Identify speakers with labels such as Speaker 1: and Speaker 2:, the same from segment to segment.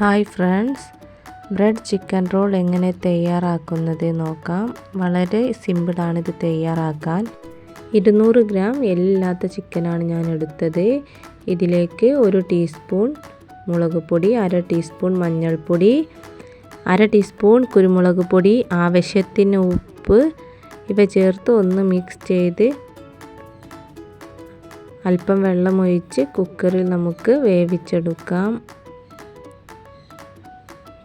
Speaker 1: Hi friends. Bread chicken roll എങ്ങനെ തയ്യാറാക്കുന്നത് നോക്കാം. വളരെ സിമ്പിളാണ് ഇത് തയ്യാറാക്കാൻ. ഇരുന്നൂറ് ഗ്രാം എല്ലാത്ത ചിക്കനാണ് ഞാൻ എടുത്തത്. ഇതിലേക്ക് ഒരു ടീസ്പൂൺ മുളക് പൊടി അര ടീസ്പൂൺ മഞ്ഞൾപ്പൊടി അര ടീസ്പൂൺ കുരുമുളക് പൊടി ആവശ്യത്തിന് ഉപ്പ്. ഇവ ചേർത്ത് ഒന്ന് മിക്സ് ചെയ്ത് അല്പം വെള്ളമൊഴിച്ച് കുക്കറിൽ നമുക്ക് വേവിച്ചെടുക്കാം.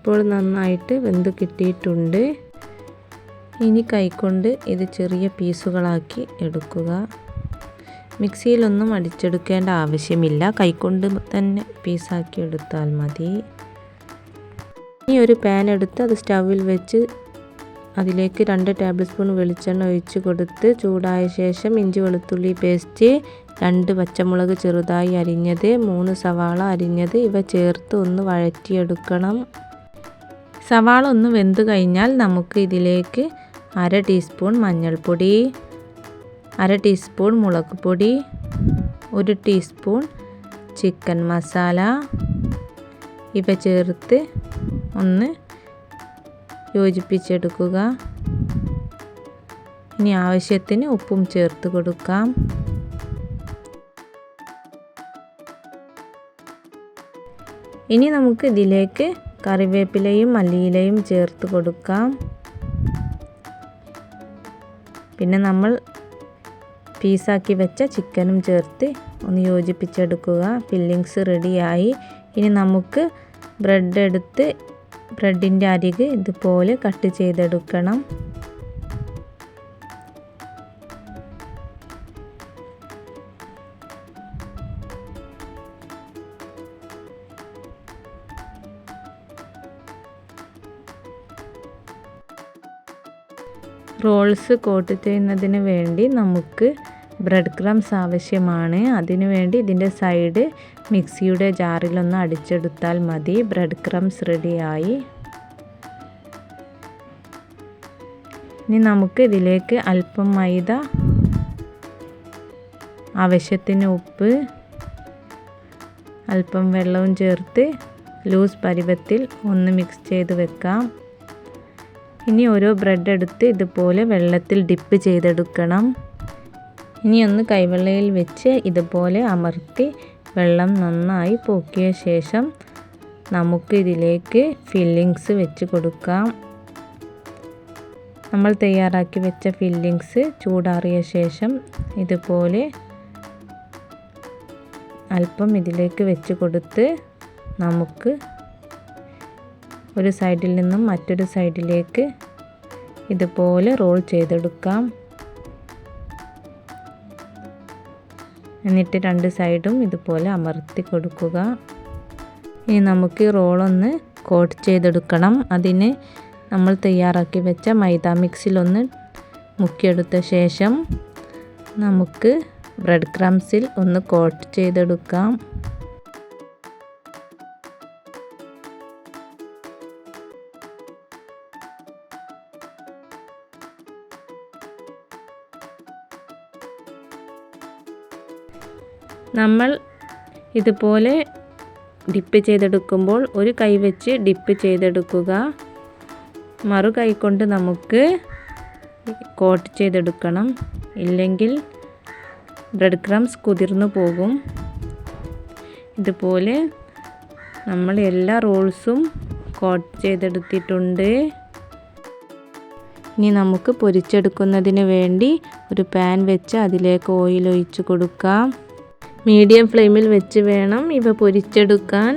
Speaker 1: ഇപ്പോൾ നന്നായിട്ട് വെന്ത് കിട്ടിയിട്ടുണ്ട്. ഇനി കൈകൊണ്ട് ഇത് ചെറിയ പീസുകളാക്കി എടുക്കുക. മിക്സിയിലൊന്നും അടിച്ചെടുക്കേണ്ട ആവശ്യമില്ല. കൈകൊണ്ട് തന്നെ പീസാക്കി എടുത്താൽ മതി. ഇനി ഒരു പാൻ എടുത്ത് അത് സ്റ്റൗവിൽ വെച്ച് അതിലേക്ക് രണ്ട് ടേബിൾ സ്പൂൺ വെളിച്ചെണ്ണ ഒഴിച്ച് കൊടുത്ത് ചൂടായ ശേഷം ഇഞ്ചി വെളുത്തുള്ളി പേസ്റ്റ് രണ്ട് പച്ചമുളക് ചെറുതായി അരിഞ്ഞത് മൂന്ന് സവാള അരിഞ്ഞത് ഇവ ചേർത്ത് ഒന്ന് വഴറ്റിയെടുക്കണം. സവാള ഒന്ന് വെന്ത് കഴിഞ്ഞാൽ നമുക്ക് ഇതിലേക്ക് അര ടീസ്പൂൺ മഞ്ഞൾപ്പൊടി അര ടീസ്പൂൺ മുളക് പൊടി ഒരു ടീസ്പൂൺ ചിക്കൻ മസാല. ഇവ ചേർത്ത് ഒന്ന് യോജിപ്പിച്ചെടുക്കുക. ഇനി ആവശ്യത്തിന് ഉപ്പും ചേർത്ത് കൊടുക്കാം. ഇനി നമുക്ക് ഇതിലേക്ക് കറിവേപ്പിലയും മല്ലിയിലയും ചേർത്ത് കൊടുക്കാം. പിന്നെ നമ്മൾ പീസാക്കി വെച്ച ചിക്കനും ചേർത്ത് ഒന്ന് യോജിപ്പിച്ചെടുക്കുക. ഫില്ലിങ്സ് റെഡിയായി. ഇനി നമുക്ക് ബ്രെഡ് എടുത്ത് ബ്രെഡിന്റെ അരികെ ഇതുപോലെ കട്ട് ചെയ്തെടുക്കണം. റോൾസ് കോട്ട് ചെയ്യുന്നതിന് വേണ്ടി നമുക്ക് ബ്രെഡ് ക്രംസ് ആവശ്യമാണ്. അതിനു വേണ്ടി ഇതിന്റെ സൈഡ് മിക്സിയുടെ ജാറിലൊന്ന് അടിച്ചെടുത്താൽ മതി. ബ്രെഡ് ക്രംസ് റെഡിയായി. ഇനി നമുക്ക് ഇതിലേക്ക് അല്പം മൈദ ആവശ്യത്തിന് ഉപ്പ് അല്പം വെള്ളവും ചേർത്ത് ലൂസ് പരുവത്തിൽ ഒന്ന് മിക്സ് ചെയ്ത് വെക്കാം. ഇനി ഓരോ ബ്രെഡ് എടുത്ത് ഇതുപോലെ വെള്ളത്തിൽ ഡിപ്പ് ചെയ്തെടുക്കണം. ഇനി ഒന്ന് കൈവെള്ളയിൽ വെച്ച് ഇതുപോലെ അമർത്തി വെള്ളം നന്നായി പോക്കിയ ശേഷം നമുക്ക് ഇതിലേക്ക് ഫില്ലിങ്സ് വെച്ച് കൊടുക്കാം. നമ്മൾ തയ്യാറാക്കി വെച്ച ഫില്ലിങ്സ് ചൂടാറിയ ശേഷം ഇതുപോലെ അല്പം ഇതിലേക്ക് വെച്ച് കൊടുത്ത് നമുക്ക് ഒരു സൈഡിൽ നിന്നും മറ്റൊരു സൈഡിലേക്ക് ഇതുപോലെ റോൾ ചെയ്തെടുക്കാം. എന്നിട്ട് രണ്ട് സൈഡും ഇതുപോലെ അമർത്തി കൊടുക്കുക. ഇനി നമുക്ക് റോളൊന്ന് കോട്ട് ചെയ്തെടുക്കണം. അതിന് നമ്മൾ തയ്യാറാക്കി വെച്ച മൈദ മിക്സിലൊന്ന് മുക്കിയെടുത്ത ശേഷം നമുക്ക് ബ്രെഡ് ക്രംസിൽ ഒന്ന് കോട്ട് ചെയ്തെടുക്കാം. നമ്മൾ ഇതുപോലെ ഡിപ്പ് ചെയ്തെടുക്കുമ്പോൾ ഒരു കൈ വെച്ച് ഡിപ്പ് ചെയ്തെടുക്കുക. മറു കൈ കൊണ്ട് നമുക്ക് കോട്ട് ചെയ്തെടുക്കണം. ഇല്ലെങ്കിൽ ബ്രെഡ് ക്രംസ് കുതിർന്നു പോകും. ഇതുപോലെ നമ്മൾ എല്ലാ റോൾസും കോട്ട് ചെയ്തെടുത്തിട്ടുണ്ട്. ഇനി നമുക്ക് പൊരിച്ചെടുക്കുന്നതിന് വേണ്ടി ഒരു പാൻ വെച്ച് അതിലേക്ക് ഓയിൽ ഒഴിച്ച് കൊടുക്കാം. മീഡിയം ഫ്ലെയിമിൽ വെച്ച് വേണം ഇവ പൊരിച്ചെടുക്കാൻ.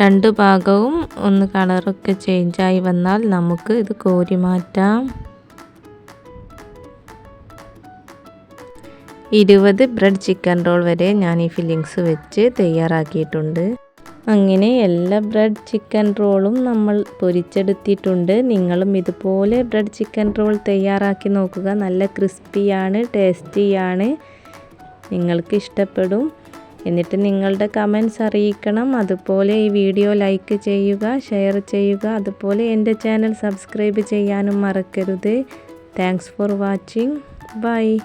Speaker 1: രണ്ട് ഭാഗവും ഒന്ന് കളറൊക്കെ ചേഞ്ചായി വന്നാൽ നമുക്ക് ഇത് കോരി മാറ്റാം. ഇരുപത് ബ്രെഡ് ചിക്കൻ റോൾ വരെ ഞാൻ ഈ ഫില്ലിങ്സ് വെച്ച് തയ്യാറാക്കിയിട്ടുണ്ട്. അങ്ങനെ എല്ലാ ബ്രെഡ് ചിക്കൻ റോളും നമ്മൾ പൊരിച്ചെടുത്തിട്ടുണ്ട്. നിങ്ങളും ഇതുപോലെ ബ്രെഡ് ചിക്കൻ റോൾ തയ്യാറാക്കി നോക്കുക. നല്ല ക്രിസ്പിയാണ് ടേസ്റ്റിയാണ്. നിങ്ങൾക്ക് ഇഷ്ടപ്പെടും. എന്നിട്ട് നിങ്ങളുടെ കമൻസ് അറിയിക്കണം. അതുപോലെ ഈ വീഡിയോ ലൈക്ക് ചെയ്യുക ഷെയർ ചെയ്യുക. അതുപോലെ എന്റെ ചാനൽ സബ്സ്ക്രൈബ് ചെയ്യാനും മറക്കരുത്. Thanks for watching. ബൈ.